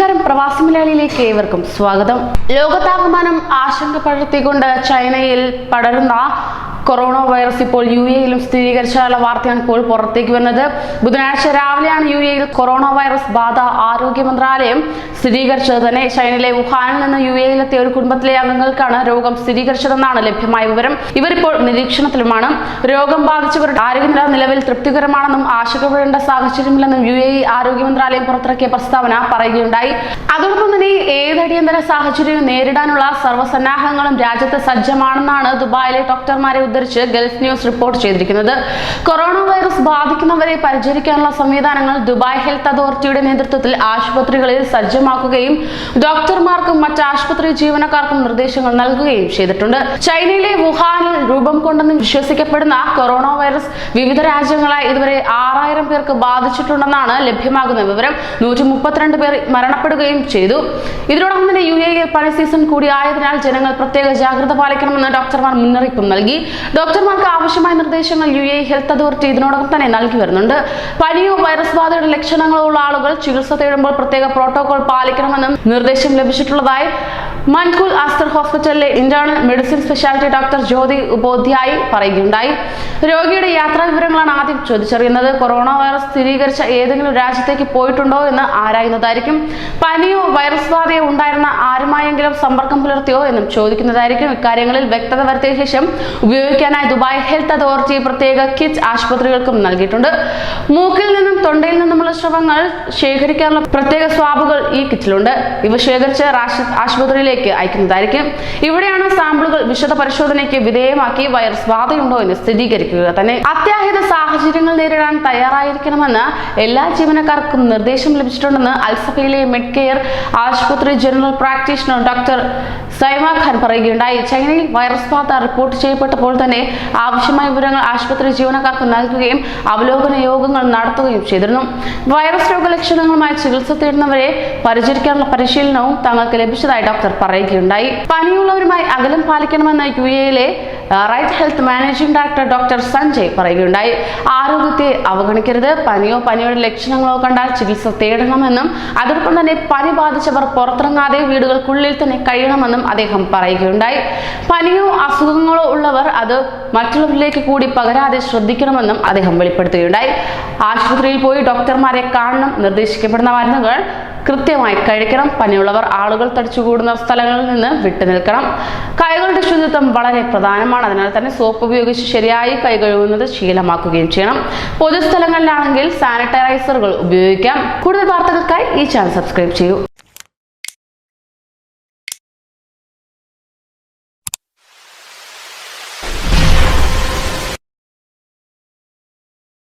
നമസ്കാരം. പ്രവാസി മലയാളിയിലേക്ക് ഏവർക്കും സ്വാഗതം. ലോകതാപമാനം ആശങ്കപ്പെടുത്തിക്കൊണ്ട് ചൈനയിൽ പടരുന്ന കൊറോണ വൈറസ് ഇപ്പോൾ യു എയിലും സ്ഥിരീകരിച്ചാലുള്ള വാർത്തയാണ് ഇപ്പോൾ പുറത്തേക്ക് വരുന്നത്. ബുധനാഴ്ച രാവിലെയാണ് യു എയിൽ കൊറോണ വൈറസ് ബാധ ആരോഗ്യ മന്ത്രാലയം സ്ഥിരീകരിച്ചത് തന്നെ. ചൈനയിലെ വുഹാനിൽ നിന്ന് യു എയിലെത്തിയ ഒരു കുടുംബത്തിലെ അംഗങ്ങൾക്കാണ് രോഗം സ്ഥിരീകരിച്ചതെന്നാണ് ലഭ്യമായ വിവരം. ഇവരിപ്പോൾ നിരീക്ഷണത്തിലുമാണ്. രോഗം ബാധിച്ചവരുടെ ആരോഗ്യനില നിലവിൽ തൃപ്തികരമാണെന്നും ആശങ്കപ്പെടേണ്ട സാഹചര്യമില്ലെന്നും യു എ ആരോഗ്യ മന്ത്രാലയം പുറത്തിറക്കിയ പ്രസ്താവന പറയുകയുണ്ടായി. അതോടൊപ്പം തന്നെ ഏതടിയന്തര സാഹചര്യം നേരിടാനുള്ള സർവസന്നാഹങ്ങളും രാജ്യത്ത് സജ്ജമാണെന്നാണ് ദുബായിലെ ഡോക്ടർമാരെ ഉദ്ധരിച്ച് ഗൾഫ് ന്യൂസ് റിപ്പോർട്ട് ചെയ്തിരിക്കുന്നത്. കൊറോണ വൈറസ് ബാധിക്കുന്നവരെ പരിചരിക്കാനുള്ള സംവിധാനങ്ങൾ ദുബായ് ഹെൽത്ത് അതോറിറ്റിയുടെ നേതൃത്വത്തിൽ ആശുപത്രികളിൽ സജ്ജമാക്കുകയും ഡോക്ടർമാർക്കും മറ്റ് ആശുപത്രി ജീവനക്കാർക്കും നിർദ്ദേശങ്ങൾ നൽകുകയും ചെയ്തിട്ടുണ്ട്. ചൈനയിലെ വുഹാനിൽ രൂപം കൊണ്ടെന്ന് വിശ്വസിക്കപ്പെടുന്ന കൊറോണ വൈറസ് വിവിധ രാജ്യങ്ങളായി ഇതുവരെ ആറായിരം പേർക്ക് ബാധിച്ചിട്ടുണ്ടെന്നാണ് ലഭ്യമാകുന്ന വിവരം. നൂറ്റി മുപ്പത്തിരണ്ട് പേർ മരണപ്പെടുകയും ചെയ്തു. ഇതിനോടൊപ്പം തന്നെ യു എയിൽ പണി സീസൺ കൂടിയായതിനാൽ ജനങ്ങൾ പ്രത്യേക ജാഗ്രത പാലിക്കണമെന്ന് ഡോക്ടർമാർ മുന്നറിയിപ്പും നൽകി. ഡോക്ടർമാർക്ക് ആവശ്യമായ നിർദ്ദേശങ്ങൾ യു എ ഹെൽത്ത് അതോറിറ്റി ഇതിനോടൊപ്പം തന്നെ നൽകി വരുന്നുണ്ട്. പനിയോ വൈറസ് ബാധയുടെ ലക്ഷണങ്ങളോ ഉള്ള ആളുകൾ ചികിത്സ തേടുമ്പോൾ പ്രത്യേക പ്രോട്ടോകോൾ പാലിക്കണമെന്നും നിർദ്ദേശം ലഭിച്ചിട്ടുള്ളതായി മൻകുൽ ആസ്തർ ഹോസ്പിറ്റലിലെ internal medicine speciality doctor Jyothi Upadhyayi പറയുകയുണ്ടായി. രോഗിയുടെ യാത്രാ വിവരങ്ങളാണ് ആദ്യം ചോദിച്ചറിയുന്നത്. കൊറോണ വൈറസ് സ്ഥിരീകരിച്ച ഏതെങ്കിലും രാജ്യത്തേക്ക് പോയിട്ടുണ്ടോ എന്ന് ആരായുന്നതായിരിക്കും? പനിയോ വൈറസ് ബാധയോ ഉണ്ടായിരുന്ന ആരുമായെങ്കിലും സമ്പർക്കം പുലർത്തിയോ എന്നും ചോദിക്കുന്നതായിരിക്കും. ഇക്കാര്യങ്ങളിൽ വ്യക്തത വരുത്തിയ ശേഷം ഉപയോഗിക്കാനായി ദുബായ് ഹെൽത്ത് അതോറിറ്റി പ്രത്യേക കിറ്റ് ആശുപത്രികൾക്കും നൽകിയിട്ടുണ്ട്. മൂക്കിൽ നിന്നും തൊണ്ടയിൽ നിന്നുമുള്ള ശ്രവങ്ങൾ ശേഖരിക്കാനുള്ള പ്രത്യേക സ്വാബുകൾ ഈ കിറ്റിലുണ്ട്. ഇവ ശേഖരിച്ച് രാശ- ആശുപത്രിയിലേക്ക് അയക്കുന്നതായിരിക്കും. ഇവിടെയാണ് സാമ്പിളുകൾ വിശദ പരിശോധനയ്ക്ക് വിധേയമാക്കി വൈറസ് ബാധയുണ്ടോ എന്ന് സ്ഥിരീകരിക്കുക. തന്നെ അത്യാഹിത സാഹചര്യങ്ങൾ നേരിടാൻ തയ്യാറായിരിക്കണമെന്ന് എല്ലാ ജീവനക്കാർക്കും നിർദ്ദേശം ലഭിച്ചിട്ടുണ്ടെന്ന് അൽസഫയിലെ മെഡ് കെയർ ആശുപത്രി general practitioner doctor Saima Khan പറയുകയുണ്ടായി. ചൈനയിൽ വൈറസ് ബാധ റിപ്പോർട്ട് ചെയ്യപ്പെട്ടപ്പോൾ തന്നെ ആവശ്യമായ വിവരങ്ങൾ ആശുപത്രി ജീവനക്കാർക്ക് നൽകുകയും അവലോകന യോഗങ്ങൾ നടത്തുകയും ചെയ്തിരുന്നു. വൈറസ് രോഗലക്ഷണങ്ങളുമായി ചികിത്സ തേടുന്നവരെ പരിചരിക്കാനുള്ള പരിശീലനവും തങ്ങൾക്ക് ലഭിച്ചതായി ഡോക്ടർ പറയുകയുണ്ടായി. പനിയുള്ളവരുമായി അകലം പാലിക്കണമെന്ന് യു എയിലെ right health managing director doctor Sanjay പറയുകയുണ്ടായി. ആരോഗ്യത്തെ അവഗണിക്കരുത് പനിയോ പനിയുടെ ലക്ഷണങ്ങളോ കണ്ടാൽ ചികിത്സ തേടണമെന്നും അതോടൊപ്പം തന്നെ പനി ബാധിച്ചവർ പുറത്തിറങ്ങാതെ വീടുകൾക്കുള്ളിൽ തന്നെ കഴിയണമെന്നും അദ്ദേഹം പറയുകയുണ്ടായി. പനിയോ അസുഖങ്ങളോ ഉള്ളവർ അത് മറ്റുള്ളവരിലേക്ക് കൂടി പകരാതെ ശ്രദ്ധിക്കണമെന്നും അദ്ദേഹം വെളിപ്പെടുത്തുകയുണ്ടായി. ആശുപത്രിയിൽ പോയി ഡോക്ടർമാരെ കാണണം നിർദ്ദേശിക്കപ്പെടുന്ന മരുന്നുകൾ കൃത്യമായി കഴിക്കണം. പനിയുള്ളവർ ആളുകൾ തടിച്ചുകൂടുന്ന സ്ഥലങ്ങളിൽ നിന്ന് വിട്ടുനിൽക്കണം കൈകളുടെ ശുചിത്വം വളരെ പ്രധാനമാണ്. അതിനാൽ തന്നെ സോപ്പ് ഉപയോഗിച്ച് ശരിയായി കൈ കഴുകുന്നത് ശീലമാക്കുകയും ചെയ്യണം. പൊതുസ്ഥലങ്ങളിലാണെങ്കിൽ സാനിറ്റൈസറുകൾ ഉപയോഗിക്കാം. കൂടുതൽ വാർത്തകൾക്കായി ഈ ചാനൽ സബ്സ്ക്രൈബ് ചെയ്യൂ.